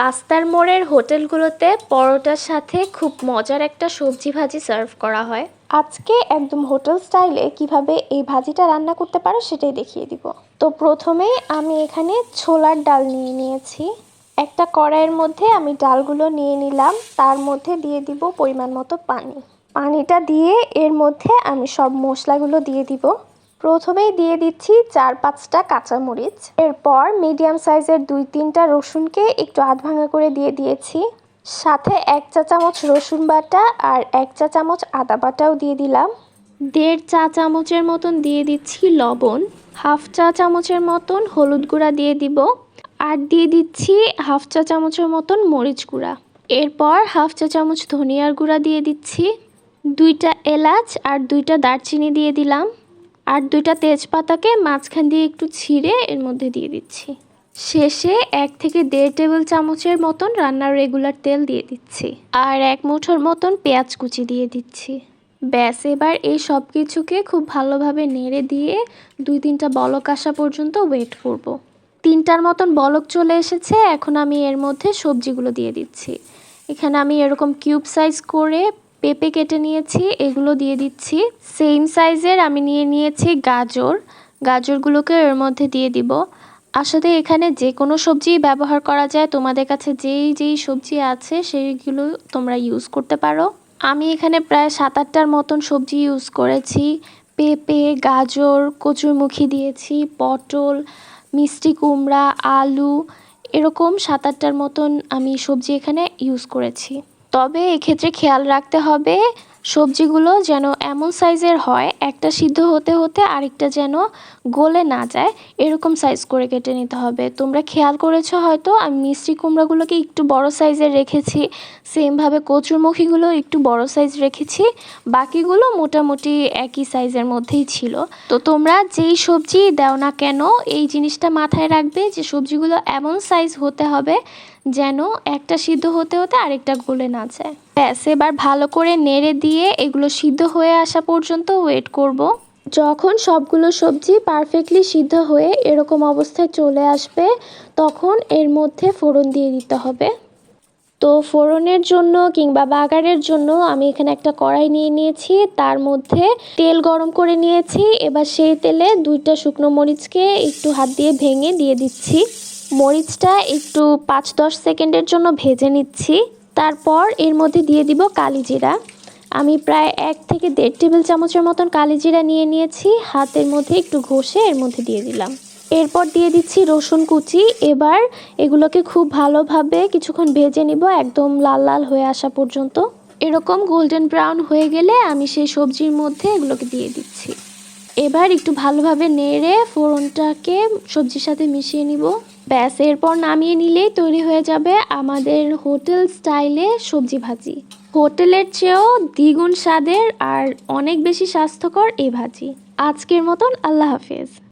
রাস্তার মোড়ের হোটেলগুলোতে পরোটার সাথে খুব মজার একটা সবজি ভাজি সার্ভ করা হয়। আজকে একদম হোটেল স্টাইলে কীভাবে এই ভাজিটা রান্না করতে পারো সেটাই দেখিয়ে দিব। তো প্রথমে আমি এখানে ছোলার ডাল নিয়ে নিয়েছি। একটা কড়াইয়ের মধ্যে আমি ডালগুলো নিয়ে নিলাম। তার মধ্যে দিয়ে দিব পরিমাণ মতো পানি। পানিটা দিয়ে এর মধ্যে আমি সব মশলাগুলো দিয়ে দিব। প্রথমেই দিয়ে দিচ্ছি চার পাঁচটা কাঁচামরিচ। এরপর মিডিয়াম সাইজের দুই তিনটা রসুনকে একটু আধ ভাঙা করে দিয়ে দিয়েছি। সাথে এক চা চামচ রসুন বাটা আর এক চা চামচ আদা বাটাও দিয়ে দিলাম। দেড় চা চামচের মতন দিয়ে দিচ্ছি লবণ। হাফ চা চামচের মতন হলুদ গুঁড়া দিয়ে দিব। আর দিয়ে দিচ্ছি হাফ চা চামচের মতন মরিচ গুঁড়া। এরপর হাফ চা চামচ ধনিয়ার গুঁড়া দিয়ে দিচ্ছি। দুইটা এলাচ আর দুইটা দারচিনি দিয়ে দিলাম। আর দুইটা তেজপাতাকে মাঝখান দিয়ে একটু ছিঁড়ে এর মধ্যে দিয়ে দিচ্ছি। শেষে এক থেকে দেড় টেবিল চামচের মতন রান্নার রেগুলার তেল দিয়ে দিচ্ছি। আর এক মুঠোর মতন পেঁয়াজ কুচি দিয়ে দিচ্ছি। ব্যাস, এবার এই সব কিছুকে খুব ভালোভাবে নেড়ে দিয়ে দুই তিনটা বলক আসা পর্যন্ত ওয়েট করব। তিনটার মতন বলক চলে এসেছে, এখন আমি এর মধ্যে সবজিগুলো দিয়ে দিচ্ছি। এখানে আমি এরকম কিউব সাইজ করে পেঁপে কেটে নিয়েছি, এগুলো দিয়ে দিচ্ছি। সেম সাইজের আমি নিয়ে নিয়েছি গাজর। গাজরগুলোকে এর মধ্যে দিয়ে দিব। আসলে এখানে যে কোনো সবজি ব্যবহার করা যায়, তোমাদের কাছে যেই যেই সবজি আছে সেইগুলো তোমরা ইউজ করতে পারো। আমি এখানে প্রায় সাত আটটার মতন সবজি ইউজ করেছি। পেঁপে, গাজর, কচুরমুখী দিয়েছি, পটল, মিষ্টি কুমড়া, আলু, এরকম সাত আটটার মতন আমি সবজি এখানে ইউজ করেছি। তবে এক্ষেত্রে খেয়াল রাখতে হবে সবজিগুলো যেন এমন সাইজের হয়, একটা সিদ্ধ হতে হতে আরেকটা যেন গলে না যায়, এরকম সাইজ করে কেটে নিতে হবে। তোমরা খেয়াল করেছ হয়তো, আমি মিষ্টি কুমড়াগুলোকে একটু বড় সাইজের রেখেছি সেমভাবে কচুরমুখীগুলো একটু বড় সাইজ রেখেছি, বাকিগুলো মোটামুটি একই সাইজের মধ্যেই ছিল। তো তোমরা যেই সবজি দাও না কেন, এই জিনিসটা মাথায় রাখবে যে সবজিগুলো এমন সাইজ হতে হবে যেন একটা সিদ্ধ হতে হতে আরেকটা গলে না যায়। ব্যাস, এবার ভালো করে নেড়ে দিয়ে এগুলো সিদ্ধ হয়ে আসা পর্যন্ত ওয়েট করব। যখন সবগুলো সবজি পারফেক্টলি সিদ্ধ হয়ে এরকম অবস্থায় চলে আসবে, তখন এর মধ্যে ফোড়ন দিয়ে দিতে হবে। তো ফোড়নের জন্য কিংবা বাগারের জন্য আমি এখানে একটা কড়াই নিয়ে নিয়েছি, তার মধ্যে তেল গরম করে নিয়েছি। এবার সেই তেলে দুইটা শুকনো মরিচকে একটু হাত দিয়ে ভেঙে দিয়ে দিচ্ছি। মরিচটা একটু পাঁচ দশ সেকেন্ডের জন্য ভেজে নিচ্ছি। তারপর এর মধ্যে দিয়ে দিব কালিজিরা আমি প্রায় এক থেকে দেড় টেবিল চামচের মতন কালিজিরা নিয়ে নিয়েছি, হাতের মধ্যে একটু ঘষে এর মধ্যে দিয়ে দিলাম। এরপর দিয়ে দিচ্ছি রসুন কুচি। এবার এগুলোকে খুব ভালোভাবে কিছুক্ষণ ভেজে নিব, একদম লাল লাল হয়ে আসা পর্যন্ত। এরকম গোল্ডেন ব্রাউন হয়ে গেলে আমি সেই সবজির মধ্যে এগুলোকে দিয়ে দিচ্ছি। এবার একটু ভালোভাবে নেড়ে ফোড়নটাকে সবজির সাথে মিশিয়ে নিব। ব্যাস, এরপর নামিয়ে নিলেই তৈরি হয়ে যাবে আমাদের হোটেল স্টাইলে সবজি ভাজি। হোটেলের চেয়েও দ্বিগুণ স্বাদের আর অনেক বেশি স্বাস্থ্যকর এই ভাজি। আজকের মতন আল্লাহ হাফেজ।